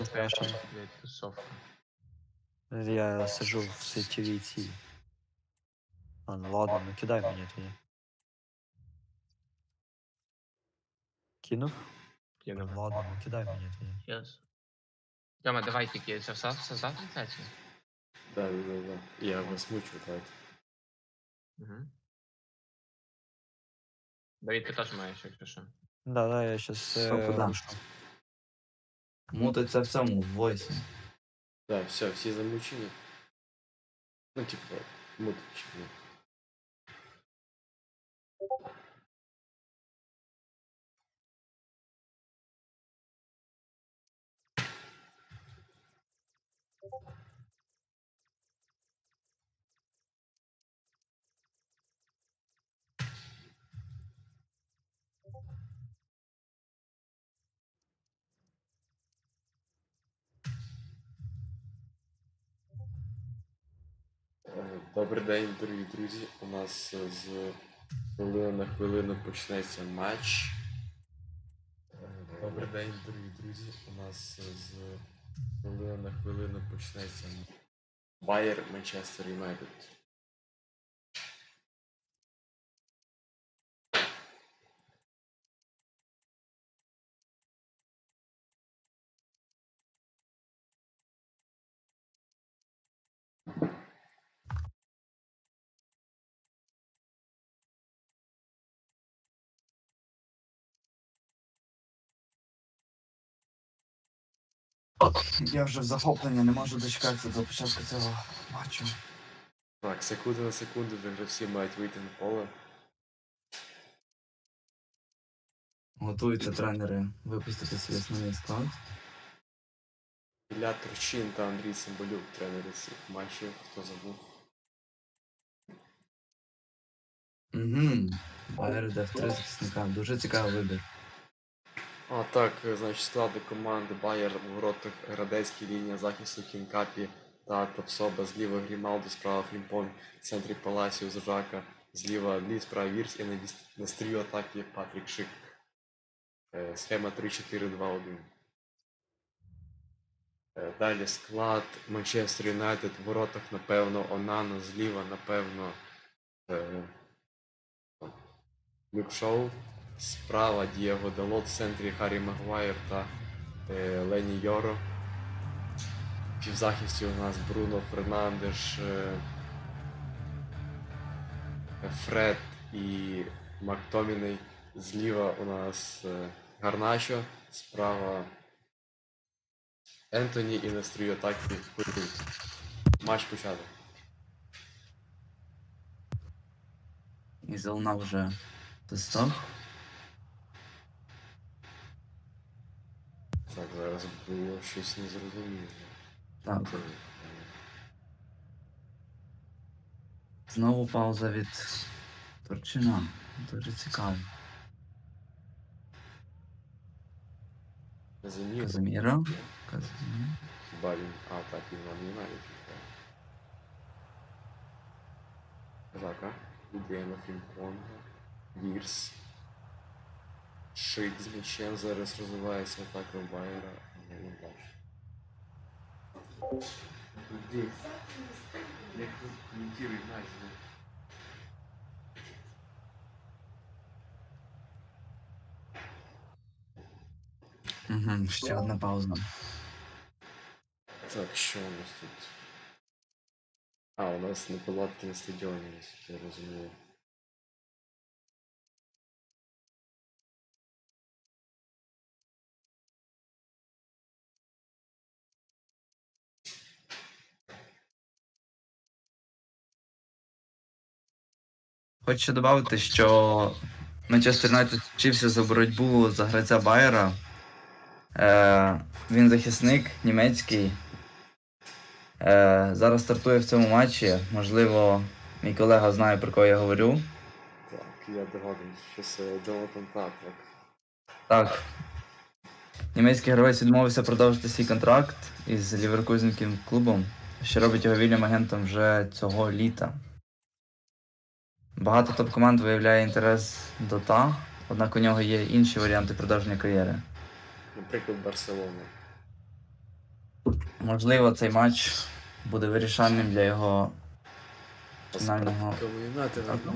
Ну, конечно. Блять, тусовка. Я сижу в сетевій цій. А, ну ладно, ну кидай мені тоді. Кинув? Кинув. Ладно, ну кидай мені тоді. Сейчас. Тёма, давай тільки создав, создав трансляцію? Да, да, да, да. Я вас мучу, так. Угу. Давид, ти теж маєш, якщо що. Да, да, я щас Що, е, куди? рушу. Мутиться в цьому в войсі. Да, все, все замучили. Ну, типа, муточки. Добрий день, дорогі друзі. У нас е, з хвилини на хвилину почнеться матч. Добрий день, дорогі друзі. У нас е, з хвилини на хвилину почнеться Байер Манчестер Юнайтед. Я вже в захопленні не можу дочекатися до початку цього матчу. Так, секунду на секунду вже гравці мають вийти на поле. Готуються тренери випустити свій основний склад. Ілля Турчин та Андрій Цимбалюк, тренери цих матчів, хто забув. Угу. Байер йде в три захисника. Дуже цікавий вибір. А так, е, значить, склади команди Байер в воротах Градецький, лінія захисту Хінкапі та Топсоба, зліва Гріналду, справа Фрімпон, в центрі Паласіо Зжака, зліва Лі, справа Вірс і на, на стрію атаки Патрік Шик. Е, Схема 3-4-2-1. Е, Далі склад Манчестер Юнайтед. В воротах, напевно, Онана, зліва, напевно, е, Люк Шоу, справа Дієго Далот, в центрі Харрі Магуайр та е, Лені Йоро. Півзахисті у нас Бруно Фернандеш, е, Фред і Мактоміней. Зліва у нас е, Гарначо, справа Ентоні і на стрію атаки Курбінс. Матч початок. І залунав вже свисток. Так, зараз було щось незрозуміле. Так. Це, е, Знову пауза від Турчина. Дуже цікаво. Казимір. Казиміра. Казимір. Хіба він. А, так, він нам не навіть. Жака. Ідея на Фімпонга. Вірс. Шик з м'ячем зараз розвивається атака Байера. Я не бачу. Де? Як тут коментує матч, да? Угу, ще одна пауза. Так, що у нас тут? А, у нас неполадки на стадіоні, наскільки я розумію. Хочу ще додати, що Манчестер Юнайтед вчився за боротьбу за гравця Байера. Е, він захисник німецький. Е, зараз стартує в цьому матчі. Можливо, мій колега знає, про кого я говорю. Так, я догадуюсь, що це Джонатан Татлок. Так. Німецький гравець відмовився продовжити свій контракт із ліверкузенським клубом, що робить його вільним агентом вже цього літа. Багато топ-команд виявляє інтерес до TA, однак у нього є інші варіанти продовження кар'єри. Наприклад, Барселона. Можливо, цей матч буде вирішальним для його фінального. Юнайтед в руки.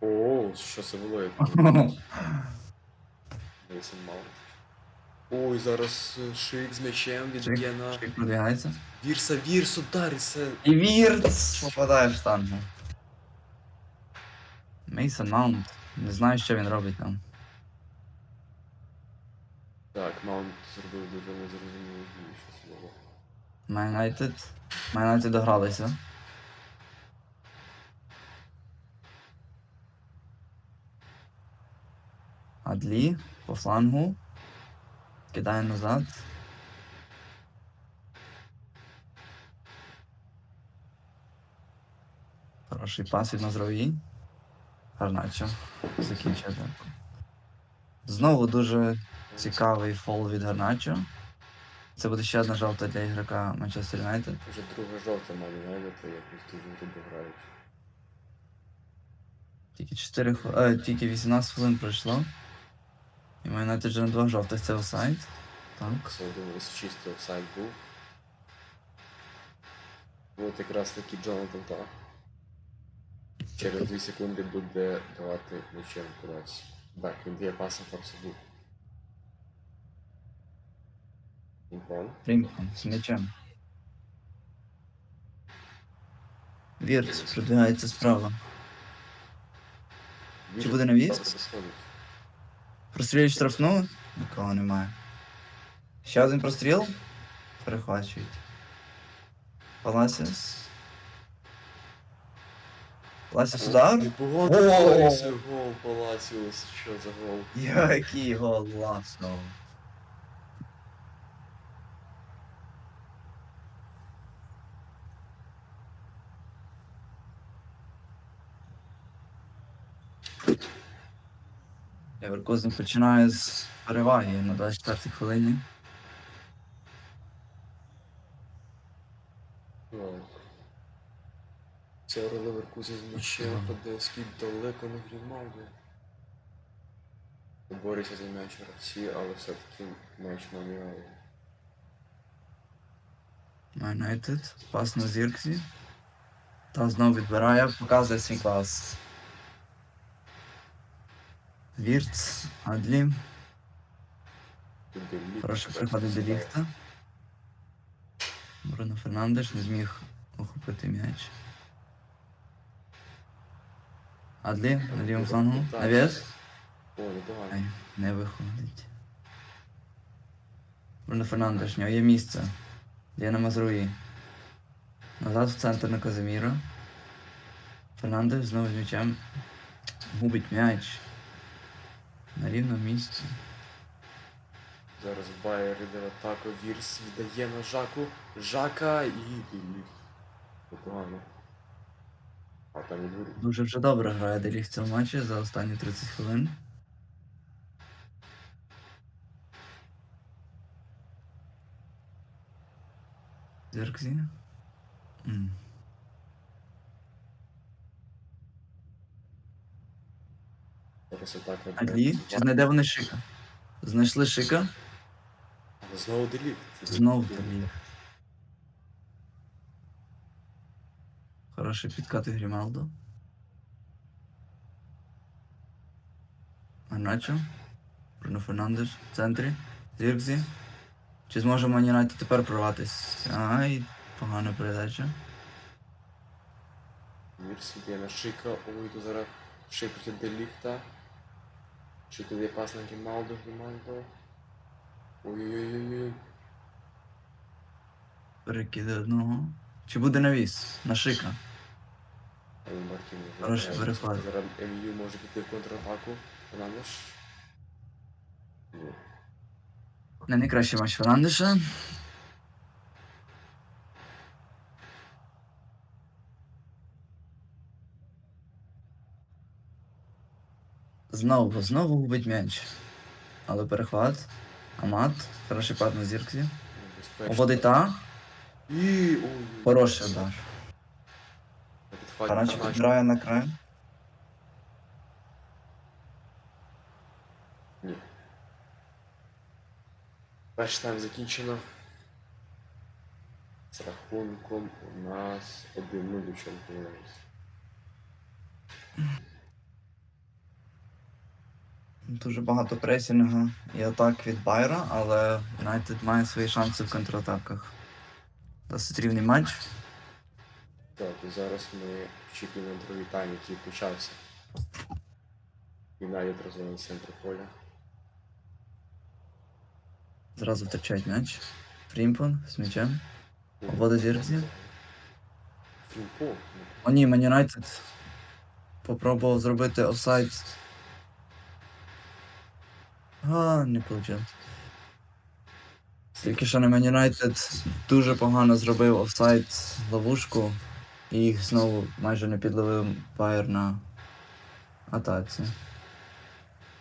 О, що це було? як Мейсон Маунт. Ой, зараз е, шик з м'ячем відб'є на Шик продвигається. Вірса, Вірс удариться. І Вірц попадає в штангу. Мейсон Маунт. Не знаю, що він робить там. Так, Маунт зробив дуже незрозумілу що це. Майнайтед. Майнайтед догралися. Адлі по флангу. Кидає назад. Хороший пас від Назрові. Гарначо. Закінчує. Знову дуже цікавий фол від Гарначо. Це буде ще одна жовта для ігрока Манчестер Юнайтед. Вже друга жовта має Юнайтед, якось дуже грубо грають. Тільки 4 хв... е, тільки 18 хвилин пройшло. І Юнайтед вже на двох жовтих це офсайд. Так. Це один із чистий офсайд був. От якраз таки Джонатан та. Через 2 секунди буде давати м'ячем кудись. Так, він дає пас на форсабу. Пінг-понг. З м'ячем. Вірц продвигається справа. Чи буде навіс? Прострілюють штрафну? Нікого немає. Ще один простріл. Перехвачують. Паласіс. Паласіс удар. О! боролися. Гол Паласіус. Що за гол? Який гол класно. Леверкузен починає з переваги на 24-й хвилині. Так. Це Леверкузен з м'ячем, Подельський далеко не Грімалду. Борються за м'яч гравці, але все-таки м'яч намігає. Юнайтед. Пас на Зірксі. Та знову відбирає, показує свій клас. Вірц, Адлі. Хороший переходить до ліфта. Бруно Фернандеш не зміг охопити м'яч. Адлі на лівому флангу. Навіс. Ай, не виходить. Бруно Фернандеш, в нього є місце. Є на Мазруї. Назад в центр на Казиміра. Фернандеш знову з м'ячем. Губить м'яч. На рівному місці. Зараз Байер іде в атаку, Вірс віддає на Жаку. Жака і Ліп. Непогано. А там і. Дуже вже добре грає Деліг в цьому матчі за останні 30 хвилин. Зеркзі. красота А ні, чи знайде вони шика? Знайшли шика? Знову деліт. Знову деліт. Хороший підкати Грімалдо. Гарначо. Бруно Фернандеш в центрі. Зіркзі. Чи зможе Манінайті тепер прорватися? Ай, погана передача. Мірсі йде на шика, ой, то зараз шипить делікта. 4 paslanki Малдер і Мантов. Ой-ой-ой-ой. Перекиди одного. Ну. Чи буде навіс? На шика. Але Мартін Хороший грає. Зараз МЮ може піти в контратаку. Фернандеш. Не найкращий матч Фернандеша. Знову, знову губить м'яч. Але перехват. Амат. Хороший пад на зіркзі. Небезпечно. Та. І... Хороший удар. Гарачо підбирає на край. Ні. Перший тайм закінчено. З рахунком у нас 1-0, якщо не помиляюсь. Дуже багато пресінгу і атак від Байера, але Юнайтед має свої шанси в контратаках. Досить рівний матч. Так, і зараз ми очікуємо другий тайм, який почався. Юнайтед розвинув центр поля. Зразу втрачають м'яч. Фрімпон з м'ячем. Вода Зіркзі. Фрімпо. О ні, Юнайтед попробував зробити офсайд. А, не вийшло. Тільки що на Юнайтед дуже погано зробив офсайд ловушку, і їх знову майже не підловив Байер на атаці.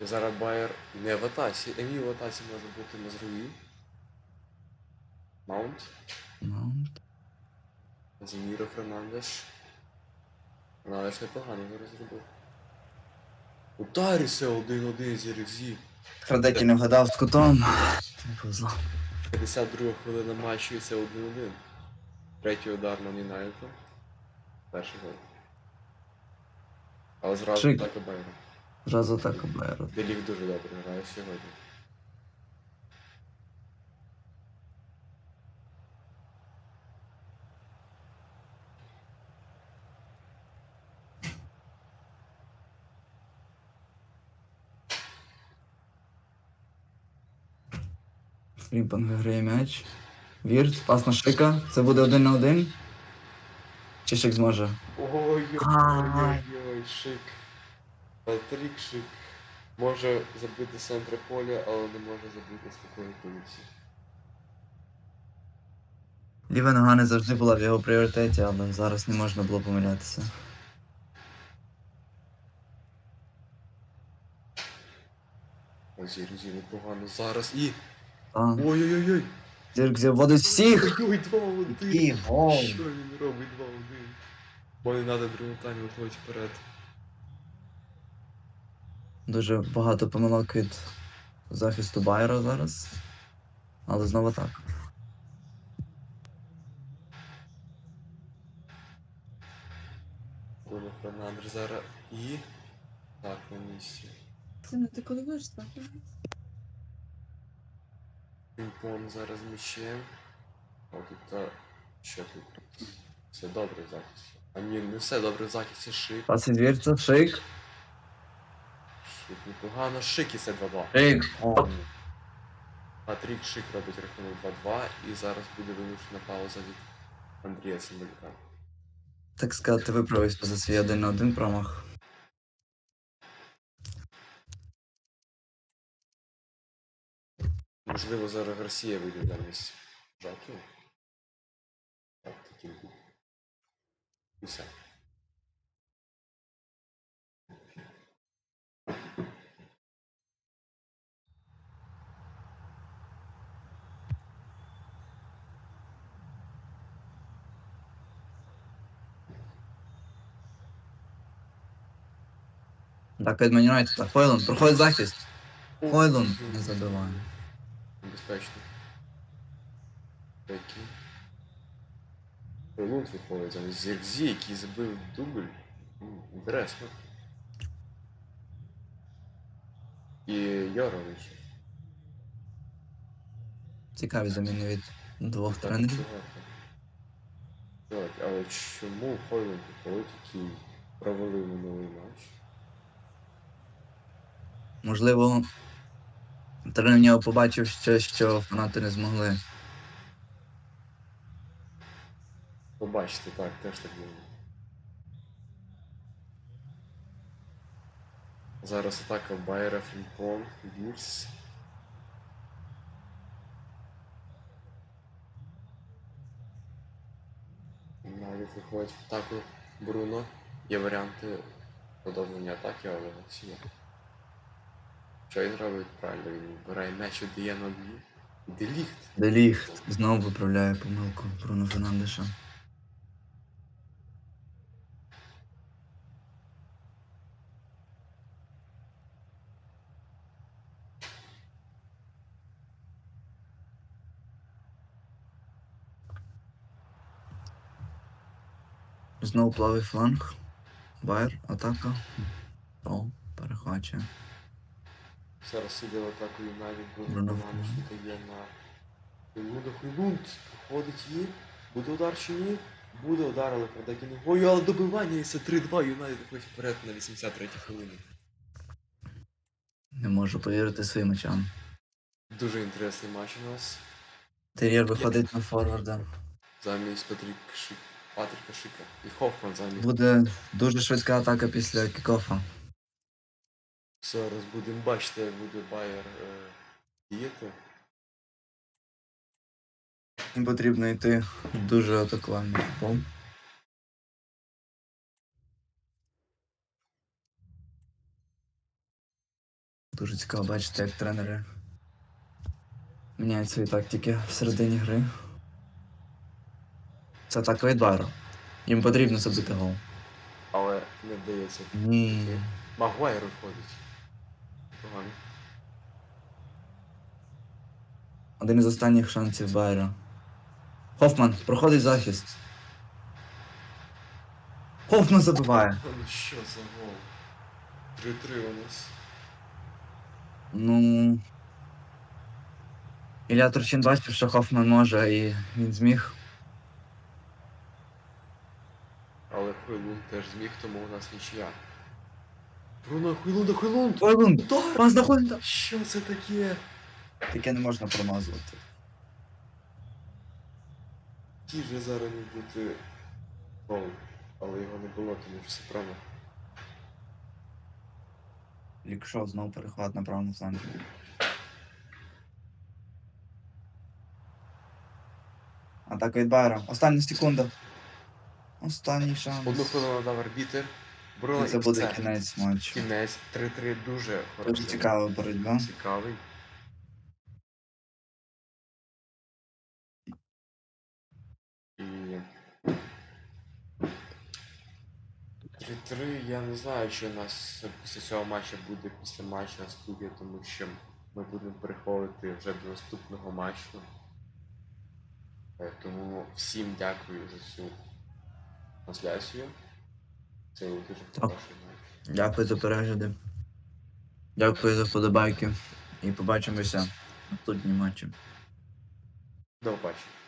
Зараз Байер не в атаці. Емі в атаці може бути Мазруї. Маунт. Ну, Заміро Фернандеш. Фернандеш непогано зараз зробив. Ударівся 1-1 з Єрекзі. Храдекі не вгадав з кутом. Не повезло. 52 хвилина матчу і це 1-1. Третій удар на Нінайта. Перший гол. Але зразу Шик. атака Байера. Зразу так Байера. Делік дуже добре грає сьогодні. Фрімпон виграє м'яч. Вірт, пас на Шика. Це буде один на один. Чи Шик зможе? Ой-ой-ой, шик. Патрік шик. Може забити з центра поля, але не може забити з такої позиції. Ліва нога не завжди була в його пріоритеті, але зараз не можна було помилятися. Ось Єрзі непогано зараз і. А, Ой-ой-ой! Зіркзі вводить всіх! Ой, 2-1! Який гол! Що він робить 2-1? Бо не треба другому таймі виходить вперед. Дуже багато помилок від захисту Байера зараз. Але знову так. Бруно Фернандеш зараз і. Так, на місці. Сина, ти коли будеш спати? Пінг-понг зараз м'ячем. А тут. Що тут? Все добре в захисті. А ні, не все добре в захисті шик. Пас від Шик. Шик непогано. Шик і це 2-2. Шик! О, Патрік Шик робить рахунок 2-2 і зараз буде вимушена пауза від Андрія Семелька. так сказати, виправився за свій один на один промах. Можливо, зараз Гарсія вийде замість Жаки. Так, таким. І все. Так, United, та Хойланд, проходить захист. Хойланд не забиває. Небезпечно. Такий. Лунд виходить замість Зіркзі, який забив дубль. Інтересно. І Йорович. Цікаві заміни від двох тренерів. так? Але чому Хойланд виходить, який провалив минулий матч? Можливо, тренер в нього побачив ще, що фанати не змогли. Побачите, так, теж так було. Зараз атака Байера, Фрімпон, Вірс. Навіть виходить в атаку Бруно. Є варіанти продовження атаки, але Олексія. Що він робить правильно? Він вбирає м'яч у Дієно Деліхт. Деліхт. Знову виправляє помилку Бруно Фернандеша. Знову плавий фланг. Байер, атака. О, перехвачує. Зараз іде в атаку Юнайтед, Бруно команда, що дає на Хуйлунда. Хуйлунд проходить її. Буде удар чи ні? Буде удар, але Фредекі не... Але добивання і це 3-2, Юнайтед виходить вперед на 83 хвилині. Не можу повірити своїм очам. Дуже інтересний матч у нас. Тер'єр виходить на форварда. Замість Патрік Шик... Патріка Шика. І Хофман замість. Буде дуже швидка атака після кікофа. Зараз будемо бачити, як буде Байер е, діяти. Потрібно йти дуже атакувальний футбол. Дуже цікаво бачити, як тренери міняють свої тактики в середині гри. Це атака від Байера. Їм потрібно забити гол. Але не вдається. Ні. Магуайр виходить. Один із останніх шансів Байера. Хофман проходить захист. Хофман забиває. Ну що за гол? 3-3 у нас. Ну. Ілля Турчин бачив, що Хофман може, і він зміг. Але Хуйлунд теж зміг, тому у нас нічия. Бруно, Хуйлунда, Хуйлунд! Ойлунд! Удар! Пас на Що це таке? Таке не можна промазувати. Ті же зараз не бути гол. Але його не було, тому що все правильно. Лікшов знову перехват на правому фланзі. Атака від Байера. Остання секунда. Останній шанс. Одну хвилину дав арбітер. Бруно І це і буде все. кінець матчу. Кінець 3-3 дуже хороший. Цікава боротьба. Цікавий. І... 3-3, я не знаю, що у нас після цього матчу буде після матчу на студії, тому що ми будемо переходити вже до наступного матчу. Е, Тому всім дякую за цю трансляцію. Це дуже хороший матч. Дякую за перегляди. Дякую за вподобайки. І побачимося в наступній матчі. До побачення.